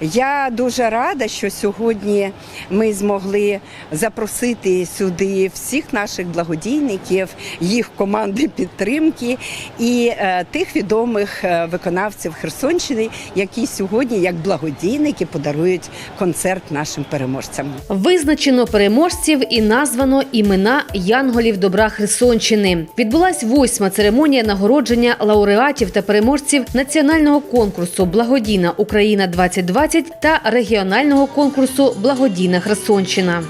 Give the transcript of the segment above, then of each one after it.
Я дуже рада, що сьогодні ми змогли запросити сюди всіх наших благодійників, їх команди підтримки і е, тих відомих е, виконавців Херсонщини, які сьогодні, як благодійники, подарують концерт нашим переможцям. Визначено переможців і названо імена янголів добра Херсонщини. Відбулась восьма церемонія нагородження лауреатів та переможців національного конкурсу Благодійна Україна 2020 та регіонального конкурсу Благодійна Херсонщина.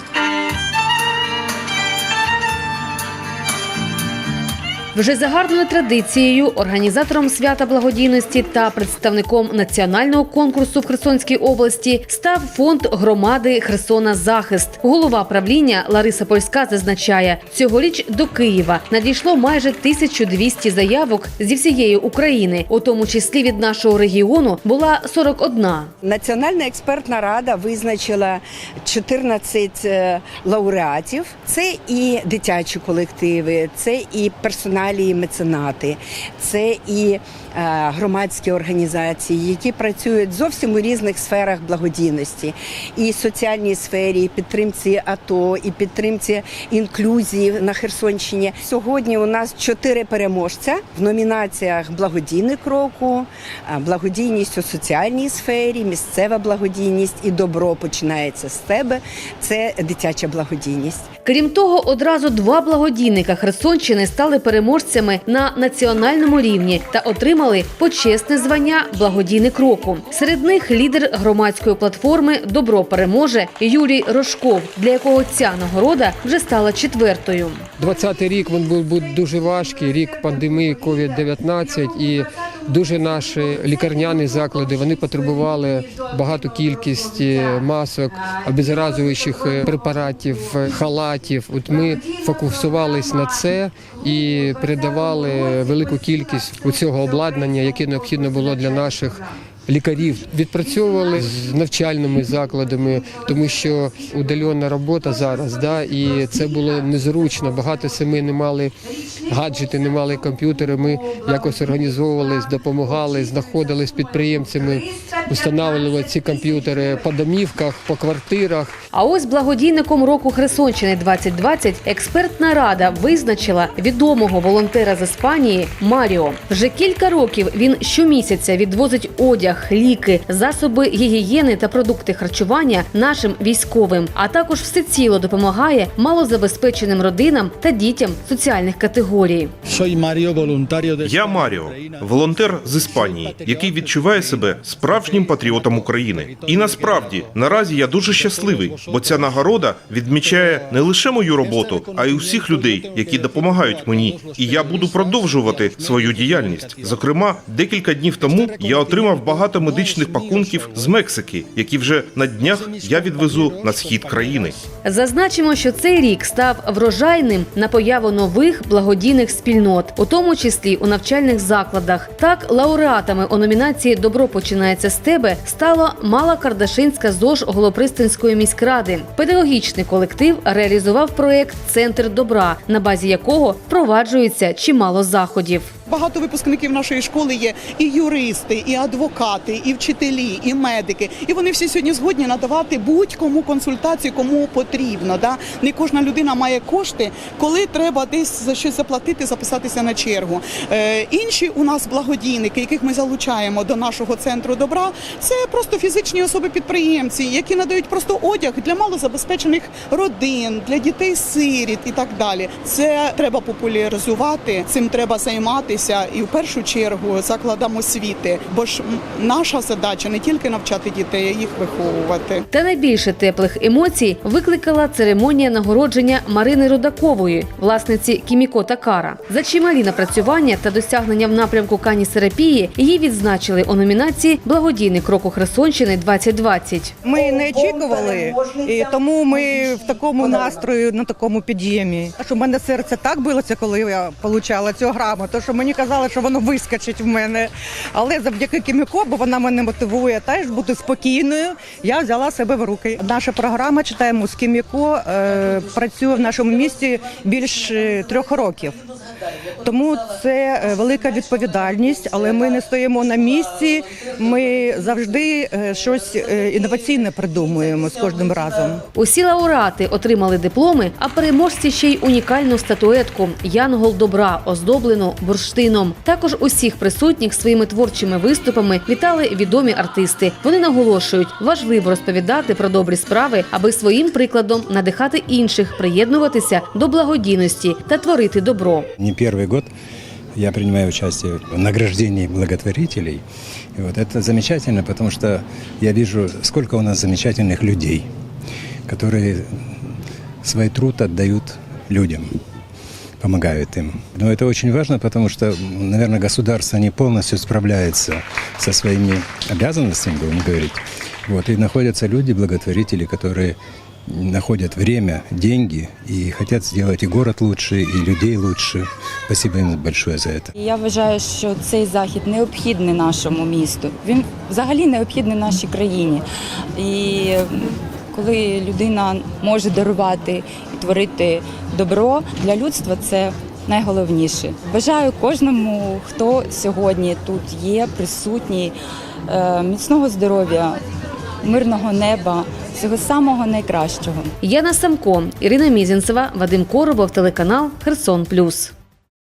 Вже за гарною традицією організатором свята благодійності та представником національного конкурсу в Херсонській області став фонд громади Херсона Захист. Голова правління Лариса Польська зазначає, цьогоріч до Києва надійшло майже 1200 заявок зі всієї України, у тому числі від нашого регіону була 41. Національна експертна рада визначила 14 е, лауреатів. Це і дитячі колективи, це і персоналі, і меценати, це і громадські організації, які працюють зовсім у різних сферах благодійності, і соціальній сфері, і підтримці АТО, і підтримці інклюзії на Херсонщині. Сьогодні у нас чотири переможця в номінаціях Благодійник року, благодійність у соціальній сфері, місцева благодійність і добро починається з тебе. Це дитяча благодійність. Крім того, одразу два благодійника Херсонщини стали переможцями на національному рівні та отримали почесне звання благодійник року. Серед них лідер громадської платформи Добро переможе Юрій Рожков, для якого ця нагорода вже стала четвертою. 20-й рік він був, дуже важкий, рік пандемії COVID-19 і дуже наші лікарняні заклади вони потребували багату кількість масок, обеззаразуючих е, препаратів, халатів. От ми фокусувались на це і передавали велику кількість у цього обладнання, яке необхідно було для наших. Лікарів відпрацьовували з навчальними закладами, тому що удальона робота зараз, да, і це було незручно. Багато семи не мали гаджети, не мали комп'ютери. Ми якось організовувались, допомагали, знаходили з підприємцями, встановлювали ці комп'ютери по домівках, по квартирах. А ось благодійником року Херсонщини 2020 експертна рада визначила відомого волонтера з Іспанії Маріо. Вже кілька років він щомісяця відвозить одяг, ліки, засоби гігієни та продукти харчування нашим військовим, а також всеціло допомагає малозабезпеченим родинам та дітям соціальних категорій. Я Маріо, волонтер з Іспанії, який відчуває себе справжнім патріотом України. І насправді наразі я дуже щасливий, бо ця нагорода відмічає не лише мою роботу, а й усіх людей, які допомагають мені. І я буду продовжувати свою діяльність. Зокрема, декілька днів тому я отримав багато медичних пакунків з Мексики, які вже на днях я відвезу на схід країни. Зазначимо, що цей рік став врожайним на появу нових благодійних спільнот, у тому числі у навчальних закладах. Так, лауреатами у номінації Добро починається з тебе стала Мала Кардашинська ЗОЖ Голопристанської міськради. Педагогічний колектив реалізував проект Центр добра, на базі якого впроваджується чимало заходів. Багато випускників нашої школи є і юристи, і адвокати, і вчителі, і медики. І вони всі сьогодні згодні надавати будь-кому консультацію, кому потрібно. Да? Не кожна людина має кошти, коли треба десь за щось заплатити, записатися на чергу. Е, інші у нас благодійники, яких ми залучаємо до нашого центру добра, це просто фізичні особи-підприємці, які надають просто одяг для малозабезпечених родин, для дітей сиріт і так далі. Це треба популяризувати, цим треба займатися і в першу чергу закладам освіти. Бо ж наша задача не тільки навчати дітей, а їх виховувати. Та найбільше теплих емоцій викликала церемонія нагородження Марини Рудакової, власниці Кіміко Такара. За чималі напрацювання та досягнення в напрямку каністерапії її відзначили у номінації Благодійник року Херсонщини 2020. Ми не очікували, і тому ми в такому настрої, на такому під'ємі. Що в мене серце так билося, коли я отримала цю грамоту, що мені казали, що воно вискочить в мене. Але завдяки Кіміко, бо вона мене мотивує теж бути спокійною. Я взяла себе в руки. Наша програма читаємо з Кіміко е, працює в нашому місті більш е, трьох років. Тому це е, велика відповідальність, але ми не стоїмо на місці. Ми завжди е, щось інноваційне придумуємо з кожним разом. Усі лауреати отримали дипломи, а переможці ще й унікальну статуетку Янгол добра, оздоблену бурштином. Також усіх присутніх своїми творчими виступами вітали відомі артисти. Вони наголошують, важливо розповідати про добрі справи, аби своїм прикладом надихати інших, приєднуватися до благодійності та творити добро. Не первый год я принимаю участие в награждении благотворителей. И вот это замечательно, потому что я вижу, сколько у нас замечательных людей, которые свой труд отдают людям, помогают им. Но это очень важно, потому что, наверное, государство не полностью справляется со своими обязанностями, будем говорить. Вот, и находятся люди, благотворители, которые находят время, деньги и хотят сделать и город лучше, и людей лучше. Спасибо им большое за это. І Я вважаю, що цей захід необхідний нашому місту. Він взагалі необхідний нашій країні. І коли людина може дарувати і творити добро для людства, це найголовніше. Бажаю кожному, хто сьогодні тут є, присутній, е, міцного здоров'я, мирного неба, всього самого найкращого. Яна Самко, Ірина Мізінцева, Вадим Коробов, телеканал Херсон Плюс.